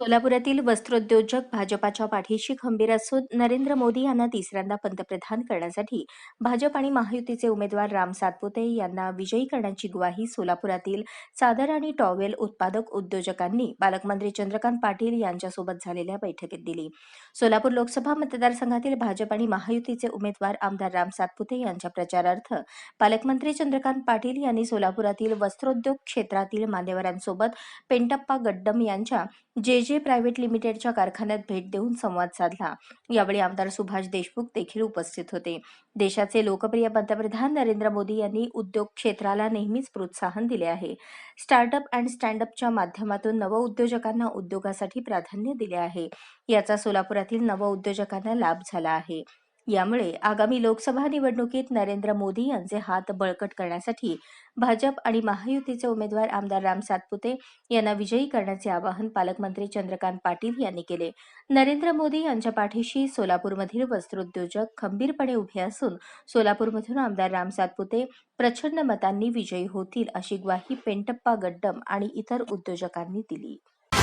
सोलापुरातील वस्त्रोद्योजक भाजपाच्या पाठीशी खंबीर असून नरेंद्र मोदी यांना तिसऱ्यांदा पंतप्रधान करण्यासाठी भाजप आणि महायुतीचे उमेदवार राम सातपुते यांना विजयी करण्याची ग्वाही सोलापुरातील चादर आणि टॉवेल उत्पादक उद्योजकांनी पालकमंत्री चंद्रकांत पाटील यांच्यासोबत झालेल्या बैठकीत दिली. सोलापूर लोकसभा मतदारसंघातील भाजप आणि महायुतीचे उमेदवार आमदार राम सातपुते यांच्या प्रचारार्थ पालकमंत्री चंद्रकांत पाटील यांनी सोलापुरातील वस्त्रोद्योग क्षेत्रातील मान्यवरांसोबत पेंटप्पा गड्डम यांच्या जे जे प्रायव्हेट लिमिटेडच्या कारखान्यात भेट देऊन संवाद साधला. यावेळी आमदार सुभाष देशमुख देखील उपस्थित होते. देशाचे लोकप्रिय पंतप्रधान नरेंद्र मोदी यांनी उद्योग क्षेत्राला नेहमीच प्रोत्साहन दिले आहे. स्टार्टअप अँड स्टँडअपच्या माध्यमातून नवउद्योजकांना उद्योगासाठी प्राधान्य दिले आहे. याचा सोलापुरातील नवउद्योजकांना लाभ झाला आहे. यामुळे आगामी लोकसभा निवडणुकीत नरेंद्र मोदी यांचे हात बळकट करण्यासाठी भाजप आणि महायुतीचे उमेदवार आमदार राम सातपुते यांना विजयी करण्याचे आवाहन पालकमंत्री चंद्रकांत पाटील यांनी केले. नरेंद्र मोदी यांच्या पाठीशी सोलापूरमधील वस्त्रोद्योजक खंबीरपणे उभे असून सोलापूरमधून आमदार राम सातपुते प्रचंड मतांनी विजयी होतील अशी ग्वाही पेंटप्पा गड्डम आणि इतर उद्योजकांनी दिली.